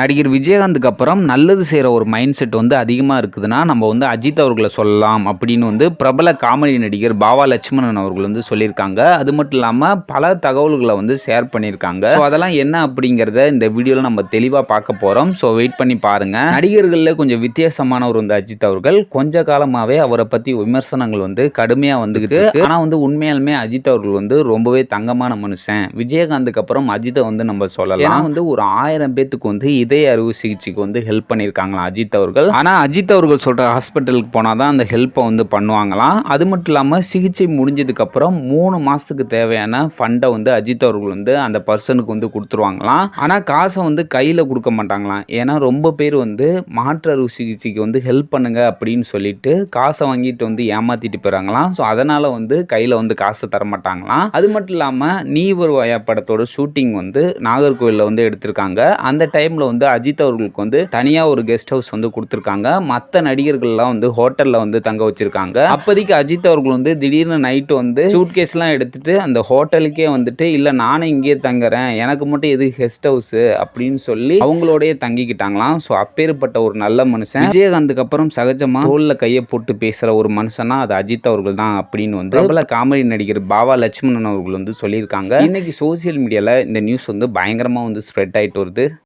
நடிகர் விஜயகாந்துக்கு அப்புறம் நல்லது செய்கிற ஒரு மைண்ட் செட் வந்து அதிகமாக இருக்குதுன்னா நம்ம வந்து அஜித் அவர்களை சொல்லலாம் அப்படின்னு வந்து பிரபல காமெடி நடிகர் பாவா லட்சுமணன் அவர்கள் வந்து சொல்லியிருக்காங்க. அது மட்டும் இல்லாமல் பல தகவல்களை வந்து ஷேர் பண்ணியிருக்காங்க. ஸோ அதெல்லாம் என்ன அப்படிங்கிறத இந்த வீடியோவில் நம்ம தெளிவாக பார்க்க போகிறோம் ஸோ வெயிட் பண்ணி பாருங்கள் நடிகர்களில் கொஞ்சம் வித்தியாசமானவர் வந்து அஜித் அவர்கள். கொஞ்ச காலமாகவே அவரை பற்றி விமர்சனங்கள் வந்து கடுமையாக வந்துக்கிட்டு ஆனால் வந்து உண்மையாலுமே அஜித் அவர்கள் வந்து ரொம்பவே தங்கமான மனுஷன். விஜயகாந்துக்கு அப்புறம் அஜித்தை வந்து நம்ம சொல்லலாம். வந்து ஒரு ஆயிரம் பேத்துக்கு வந்து இதய அறுவை சிகிச்சைக்கு வந்து ஹெல்ப் பண்ணியிருக்காங்களாம் அஜித் அவர்கள்? ஆனால் அஜித் அவர்கள் சொல்கிற ஹாஸ்பிட்டலுக்கு போனால் தான் அந்த ஹெல்ப்பை வந்து பண்ணுவாங்களாம். அது மட்டும் இல்லாமல் சிகிச்சை முடிஞ்சதுக்கப்புறம் மூணு மாதத்துக்கு தேவையான ஃபண்டை வந்து அஜித் அவர்கள் வந்து அந்த பர்சனுக்கு வந்து கொடுத்துருவாங்களாம். ஆனால் காசை வந்து கையில் கொடுக்க மாட்டாங்களாம். ஏன்னா ரொம்ப பேர் வந்து மாற்று அறுவை சிகிச்சைக்கு வந்து ஹெல்ப் பண்ணுங்க அப்படின்னு சொல்லிட்டு காசை வாங்கிட்டு வந்து ஏமாத்திட்டு போயிறாங்களாம். ஸோ அதனால் வந்து கையில் வந்து காசை தர மாட்டாங்களாம். அது மட்டும் இல்லாமல் நீ ஒரு வயா படத்தோட ஷூட்டிங் வந்து நாகர்கோவிலில் வந்து எடுத்திருக்காங்க. அந்த டைமில் வந்து வந்து அஜித் அவர்களுக்கு வந்து தனியாக ஒரு கெஸ்ட் ஹவுஸ் வந்து கொடுத்துருக்காங்க. மற்ற நடிகர்கள்லாம் வந்து ஹோட்டலில் வந்து தங்க வச்சிருக்காங்க. அப்போதைக்கு அஜித் அவர்கள் வந்து திடீர்னு நைட்டு வந்து சூட் கேஸ்லாம் எடுத்துட்டு அந்த ஹோட்டலுக்கே வந்துட்டு இல்லை நானும் இங்கேயே தங்குறேன். எனக்கு மட்டும் எது கெஸ்ட் ஹவுஸ் அப்படின்னு சொல்லி அவங்களோடய தங்கிக்கிட்டாங்களாம். ஸோ அப்பேற்பட்ட ஒரு நல்ல மனுஷன். விஜயகாந்துக்கு அப்புறம் சகஜமா தோல்ல கையை போட்டு பேசுற ஒரு மனுஷனா அது அஜித் அவர்கள் தான் அப்படின்னு வந்து பிரபல காமெடி நடிகர் பாவா லட்சுமணன் அவர்கள் வந்து சொல்லியிருக்காங்க. இன்னைக்கு சோசியல் மீடியால இந்த நியூஸ் வந்து பயங்கரமா வந்து ஸ்ப்ரெட் ஆயிட்டு வருது.